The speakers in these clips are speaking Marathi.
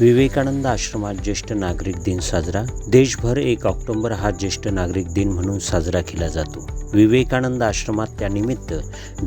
विवेकानंद आश्रमात ज्येष्ठ नागरिक दिन साजरा. देशभर एक ऑक्टोबर हा ज्येष्ठ नागरिक दिन म्हणून साजरा केला जातो. विवेकानंद आश्रमात त्यानिमित्त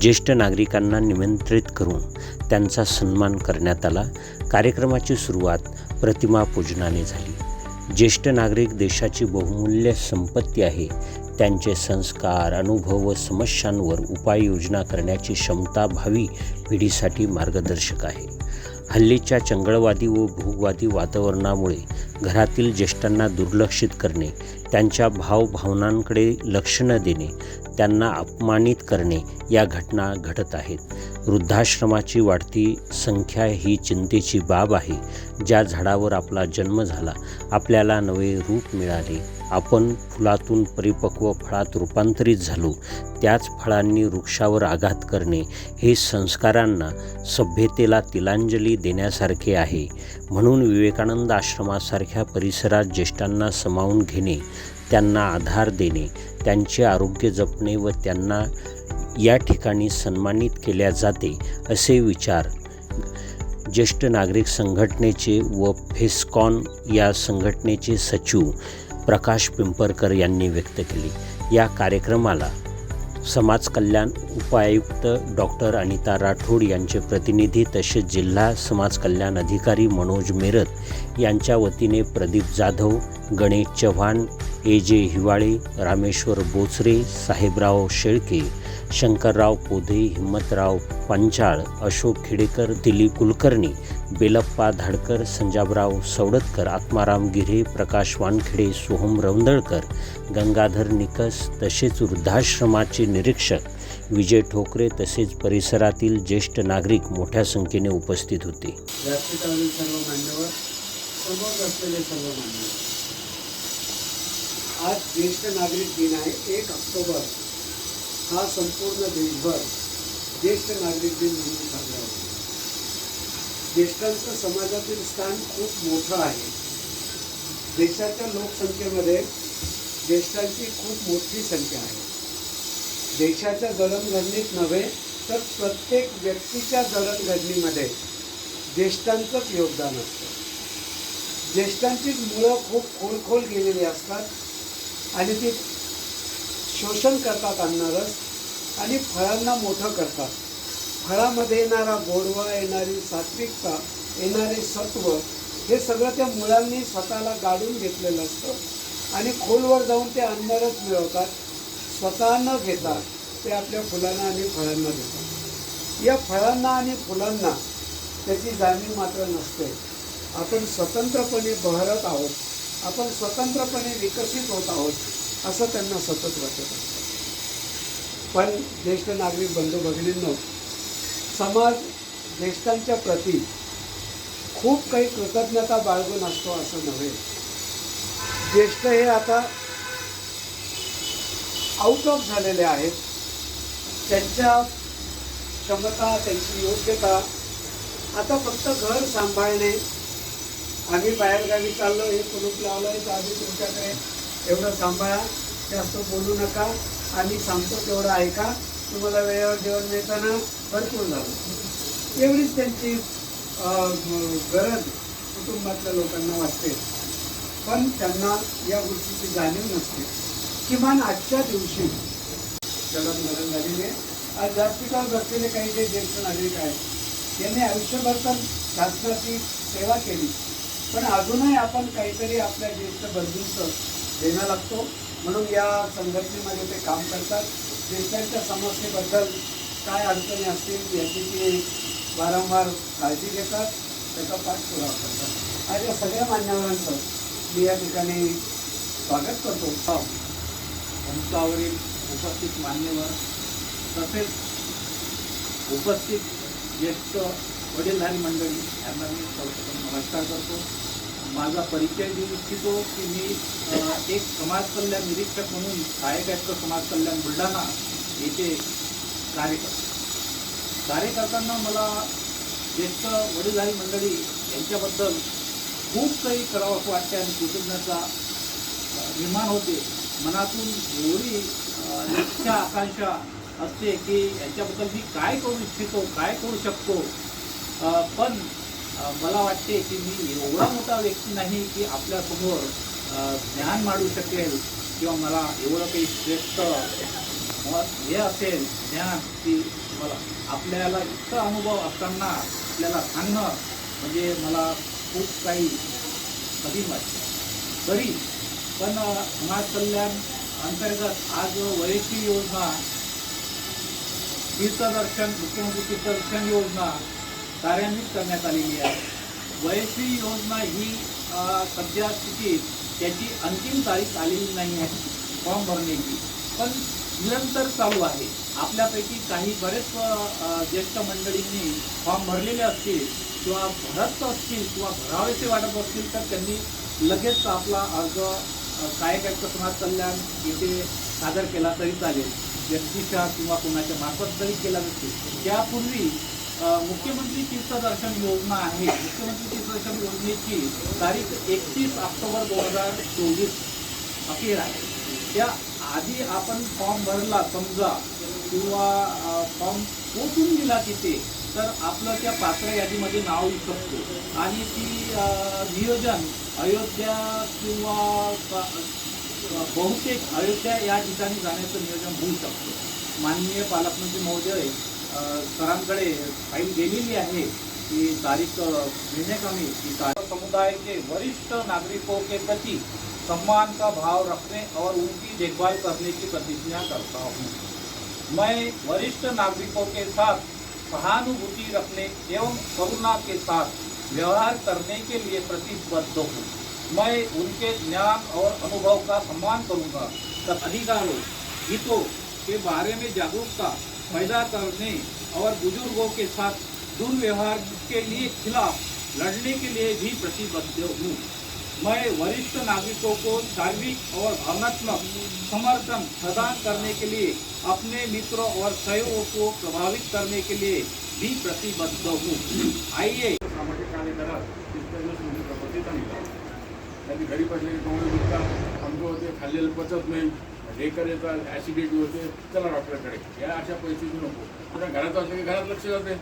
ज्येष्ठ नागरिकांना निमंत्रित करून त्यांचा सन्मान करण्यात आला. कार्यक्रमाची सुरुवात प्रतिमा पूजनाने झाली. ज्येष्ठ नागरिक देशाची बहुमूल्य संपत्ती आहे. त्यांचे संस्कार अनुभव व समस्यांवर उपाययोजना करण्याची क्षमता भावी पिढीसाठी मार्गदर्शक आहे. हल्लीच्या चंगळवादी व भूगवादी वातावरणामुळे घरातील ज्येष्ठांना दुर्लक्षित करणे त्यांच्या भावभावनांकडे लक्ष न देणे त्यांना अपमानित करणे या घटना घडत आहेत. वृद्धाश्रमाची वाढती संख्या ही चिंतेची बाब आहे. ज्या झाडावर आपला जन्म झाला आपल्याला नवे रूप मिळाले. आपण फुलातून परिपक्व फळात रूपांतरित झालो त्याच फळांनी वृक्षावर आघात करणे हे संस्कारांना सभ्यतेला तिलांजली देण्यासारखे आहे. म्हणून विवेकानंद आश्रमासारख्या परिसरात ज्येष्ठांना सामावून घेणे त्यांना आधार देणे त्यांचे आरोग्य जपणे व त्यांना या ठिकाणी सन्मानित केल्या जाते असे विचार ज्येष्ठ नागरिक संघटनेचे व फेस्कॉन या संघटनेचे सचिव प्रकाश पिंपरकर यांनी व्यक्त केली. या कार्यक्रमाला समाज कल्याण उपायुक्त डॉक्टर अनिता राठोड यांचे प्रतिनिधी तसेच जिल्हा समाज कल्याण अधिकारी मनोज मेरत यांच्या वतीने प्रदीप जाधव गणेश चव्हाण ए जे हिवाळे रामेश्वर बोचरे साहेबराव शेळके शंकरराव पोधे हिम्मतराव पंचाळ अशोक खेडेकर दिलीप कुलकर्णी बेलप्पा धाडकर संजाबराव सवडतकर आत्माराम गिरे प्रकाश वानखेडे सोहम रौंदळकर गंगाधर निकस तसेच वृद्धाश्रमाचे निरीक्षक विजय ठोकरे तसेच परिसरातील ज्येष्ठ नागरिक मोठ्या संख्येने उपस्थित होते. आज ज्येष्ठ नागरिक दिन आहे एक ऑक्टोबर. हा संपूर्ण देशभर ज्येष्ठ नागरिक दिन म्हणून साजरा होतो. ज्येष्ठांचं समाजातील स्थान खूप मोठं आहे. देशाच्या लोकसंख्येमध्ये ज्येष्ठांची खूप मोठी संख्या आहे. देशाच्या जडणघडणीत नव्हे तर प्रत्येक व्यक्तीच्या जडणघडणीमध्ये ज्येष्ठांचंच योगदान असतं. ज्येष्ठांचीच मुळं खूप खोल खोल गेलेली असतात आणि ती शोषण करतात अन्नरस आणि फळांना मोठं करतात. फळामध्ये येणारा गोडवा येणारी सात्विकता येणारे सत्व हे सगळं त्या मुळांनी स्वतःला गाडून घेतलेलं असतं. आणि खोलवर जाऊन ते अन्नरच मिळवतात. स्वतः न घेता ते आपल्या फुलांना आणि फळांना देतात. या फळांना आणि फुलांना त्याची जाणीव मात्र नसते. आपण स्वतंत्रपणे बहरत आहोत. आपण स्वतंत्रपणे विकसित होत आहोत असं त्यांना सतत वाटत असतं. पण ज्येष्ठ नागरिक बंधू भगिनींनो समाज ज्येष्ठांच्या प्रती खूप काही कृतज्ञता बाळगून असतो असं नव्हे. ज्येष्ठ हे आता आउट ऑफ झालेले आहेत. त्यांच्या क्षमता त्यांची योग्यता आता फक्त घर सांभाळणे आम्ही बाहेरगावी चाललो हे कुलूप लावलं आहे तर आम्ही तुमच्याकडे एवढं सांभाळा जास्त बोलू नका. आम्ही सांगतो तेवढं ऐका. तुम्हाला वेळेवर जेवण मिळताना भरपूर झालं. एवढीच त्यांची गरज कुटुंबातल्या लोकांना वाटते. पण त्यांना या गोष्टीची जाणीव नसते. किमान आजच्या दिवशी जगत झालेले आज व्यासपीठावर बसलेले काही जे ज्येष्ठ नागरिक आहेत यांनी आयुष्यभर तर शासनाची सेवा केली. पण अजूनही आपण काहीतरी आपल्या ज्येष्ठ बंधूंचं देणं लागतो. म्हणून या संघटनेमध्ये ते काम करतात. ज्येष्ठांच्या समस्येबद्दल काय अडचणी असतील याची ते वारंवार काळजी घेतात. त्याचा पाठपुरावा करतात. आज या सगळ्या मान्यवरांचं मी या ठिकाणी स्वागत करतो. मंचावरील उपस्थित मान्यवर तसेच उपस्थित ज्येष्ठ वडीलधारी मंडळी यांना मी सर्वप्रथम नमस्कार करतो. माझा परिचय देऊ इच्छितो की मी एक समाज कल्याण निरीक्षक म्हणून सहायक आयुक्त समाज कल्याण बुलढाणा येथे कार्य करतो कार्य करताना मला ज्येष्ठ वडीलधारी मंडळी यांच्याबद्दल खूप काही करावं असं वाटते आणि कृतज्ञता निर्माण होते. मनातून एवढी इच्छा आकांक्षा असते की याच्याबद्दल मी काय करू इच्छितो काय करू शकतो? पण मला वाटते की मी एवढा मोठा व्यक्ती नाही की आपल्यासमोर ध्यान ज्ञान मांडू शकेल किंवा मला एवढं काही श्रेष्ठ हे असेल ज्ञान की मला आपल्याला इतका अनुभव असताना आपल्याला सांगणं म्हणजे मला खूप काही कठीण वाटतं. तरी पण समाज कल्याण अंतर्गत आज वैयक्तिक योजना तीर्थदर्शन मुख्यमंत्री तीर्थदर्शन योजना कार्यान्वित करण्यात आलेली आहे. वयश्री योजना ही सध्या स्थितीत त्याची अंतिम तारीख आलेली नाही आहे फॉर्म भरण्याची. पण निरंतर चालू आहे. आपल्यापैकी काही बरेच ज्येष्ठ मंडळींनी फॉर्म भरलेले असतील किंवा भरत असतील किंवा भरावेसे वाटत असतील तर त्यांनी लगेच आपला अर्ज काय कायकक्त समाज कल्याण येथे सादर केला तरी चालेल. व्यक्तीच्या किंवा कोणाच्या मार्फत जरी केला नसेल. त्यापूर्वी मुख्यमंत्री तीर्थदर्शन योजना आहे. मुख्यमंत्री तीर्थदर्शन योजनेची तारीख एकतीस ऑक्टोबर दोन हजार चोवीस अखेर आहे. त्या आधी आपण फॉर्म भरला समजा किंवा फॉर्म पोचून दिला तिथे तर आपलं त्या पात्र यादीमध्ये नाव येऊ शकतो आणि ती नियोजन अयोध्या किंवा बहुतेक अयोध्या या ठिकाणी जाण्याचं नियोजन होऊ शकतो. माननीय पालकमंत्री महोदय सरांकडे फाईल गेलेली आहे की तारीख कमी, की तारीख समुदाय के वरिष्ठ नागरिकों के प्रति सम्मान का भाव रखने और उनकी देखभाल करने की प्रतिज्ञा करता हूँ। मैं वरिष्ठ नागरिकों के साथ सहानुभूति रखने एवं करुणा के साथ व्यवहार करने के लिए प्रतिबद्ध हूँ। मैं उनके ज्ञान और अनुभव का सम्मान करूँगा। अधिकारों, हितों के बारे में जागरूकता पैदा करने और बुज़ुर्गों के साथ दुर्व्यवहार के लिए खिलाफ लड़ने के लिए भी प्रतिबद्ध हूँ। मैं वरिष्ठ नागरिकों को शारीरिक और भावनात्मक समर्थन प्रदान करने के लिए, अपने मित्रों और सहयोगों को प्रभावित करने के लिए भी प्रतिबद्ध हूँ। आइए। सामाजिक कार्य करा तितक्या दिवस म्हणजे प्रपत्ती चांगली त्यांनी घरी नाही हे येतात ॲसिडिटी होते चला डॉक्टरकडे या अशा परिस्थिती नको. पुन्हा घरात असले की घरात लक्ष जाते.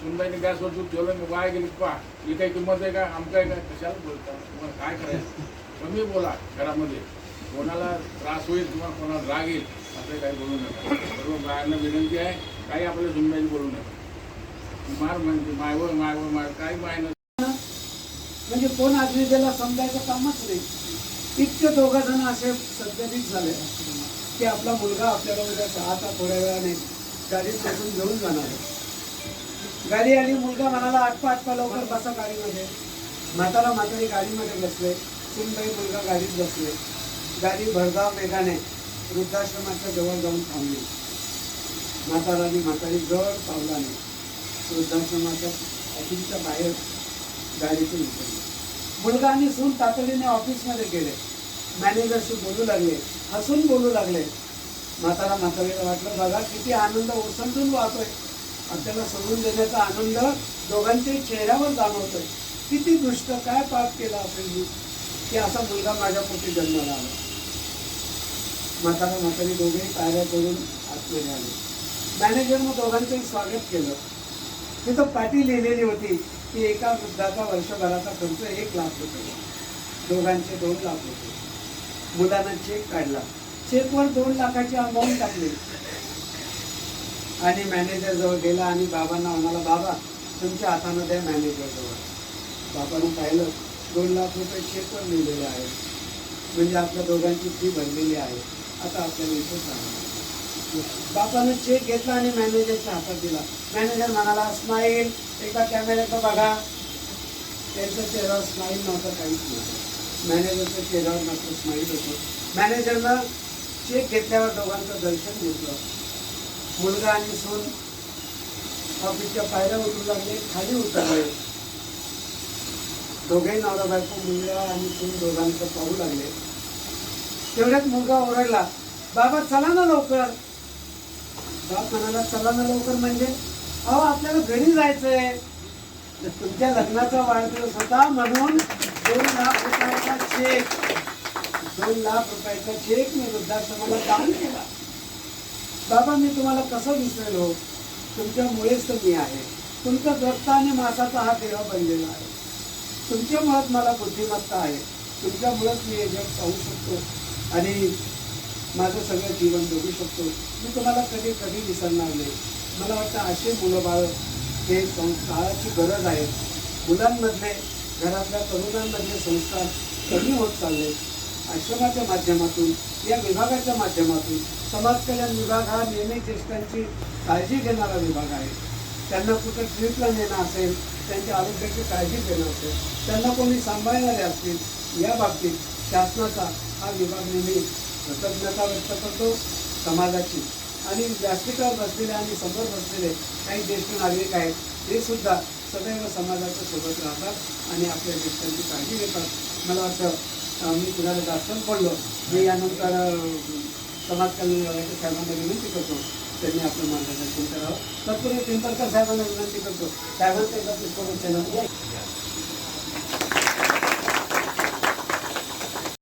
सुनबाईने गॅसवर दूध ठेवलं मी वाया गेली पा ही काही किंमत आहे का? आमचं आहे का? कशाला बोलता? तुम्हाला काय करायचं? कमी बोला घरामध्ये. कोणाला त्रास होईल किंवा कोणाला राग येईल असं काही बोलू नका. सर्व बायांना विनंती आहे काही आपल्या सुनबाईने बोलू नका. मार म्हणजे मायवर मायवर माय काही माय नसतं. म्हणजे कोण आदमी त्याला समजायचं कामच नाही. इतके दोघं जण असे सद्यतीत झाले की आपला मुलगा आपल्याला उद्या आता थोड्या वेळाने गाडीत बसून घेऊन जाणार आहे. गाडी आली मुलगा म्हणाला आठपा आठपा लवकर बसा गाडीमध्ये. म्हातारा म्हातारी गाडीमध्ये बसले सुनबाई मुलगा गाडीत बसले. गाडी भरधाव वेगाने वृद्धाश्रमाच्या जवळ जाऊन थांबली. म्हातारानी म्हातारी जड पावलाने वृद्धाश्रमाच्या अटींच्या बाहेर गाडीतून उतरली. मुलगा आणि सून तातडीने ऑफिसमध्ये गेले. मॅनेजरशी बोलू लागले हसून बोलू लागले. म्हातारा म्हातारीला वाटलं बघा किती आनंद ओसंडून वाहतोय. आपल्याला सोडून देण्याचा आनंद दोघांच्याही चेहऱ्यावर जाणवतोय. किती दुष्ट काय पाप केला असेल मी की असा मुलगा माझ्या पोटी जन्माला आला. म्हातारा म्हातारी दोघेही पायऱ्या करून आतमध्ये आले. मॅनेजरनं दोघांचंही स्वागत केलं. तिथं पाटी लिहिलेली होती की एका वृद्धाचा वर्षभराचा खर्च एक लाख रुपये दोघांचे दोन लाख रुपये मुलांना चेक काढला चेकवर दोन लाखाची अमाऊंट टाकली. आणि मॅनेजर जवळ गेला आणि बाबांना म्हणाला बाबा तुमच्या हातानं द्या मॅनेजर जवळ. बाबानं पाहिलं दोन लाख रुपये चेकवर लिहिलेले आहे म्हणजे आपल्या दोघांची फी भरलेली आहे. आता आपल्याला इथं सांगा. बापाने चेक घेतला आणि मॅनेजरच्या हातात दिला. मॅनेजर म्हणाला स्माईल एकदा कॅमेऱ्याचं बघा. त्यांचा चेहरा स्माईल नव्हता काहीच नव्हतं. मॅनेजरच्या चेहऱ्यावर मात्र स्माईल होतं. मॅनेजरनं चेक घेतल्यावर दोघांचं दर्शन घेतलं मुलगा आणि सून ऑफिसच्या पायऱ्या उतरू लागले खाली उतरले. दोघेही नवरा बायको मुलगा आणि सून दोघांचं पाहू लागले. तेवढ्यात मुलगा ओरडला बाबा चला ना लवकर. बाप म्हणाला चला ना लवकर म्हणजे? अहो आपल्याला घरी जायचंय. तुमच्या लग्नाचा वाढदिवस होता म्हणून दोन लाख रुपयाचा चेक दोन लाख रुपयाचा चेक मी वृद्धाश्रमाला दान केला. बाबा मी तुम्हाला कसं विसरलो? तुमच्यामुळेच तर मी आहे. तुमचा रक्त आणि मासाचा हा देह बनलेला आहे. तुमच्यामुळेच मला बुद्धिमत्ता आहे. तुमच्यामुळेच मी हे जग पाहू शकतो. आणि माझं सगळं जीवन जगू शकतो. मी तुम्हाला कधी कधी विसरणार नाही. मला वाटतं असे मुलं बाळ हे संस्काराची गरज आहे मुलांमधले घरातल्या तरुणांमधले संस्कार कमी होत चालले. आश्रमाच्या माध्यमातून या विभागाच्या माध्यमातून समाज कल्याण विभाग हा नेहमी ज्येष्ठांची काळजी घेणारा विभाग आहे. त्यांना कुठं ट्रीपला नेणं असेल त्यांच्या आरोग्याची काळजी घेणं असेल त्यांना कोणी सांभाळणारे असतील या बाबतीत शासनाचा हा विभाग नेहमी कृतज्ञता व्यक्त करतो समाजाची. आणि व्यासपीठावर बसलेले आणि समोर बसलेले काही ज्येष्ठ नागरिक आहेत ते सुद्धा सदैव समाजाच्या सोबत राहतात आणि आपल्या ज्येष्ठांची काळजी घेतात. मला वाटतं मी कुणाला जास्त पडलो मी यानंतर समाज कल्याण विभागाच्या साहेबांना विनंती करतो. त्यांनी आपलं मार्गदर्शन करावं. तत्पूर्वी पिंपळकर साहेबांना विनंती करतो. साहेबांचं एकदा पुष्पगुच्छ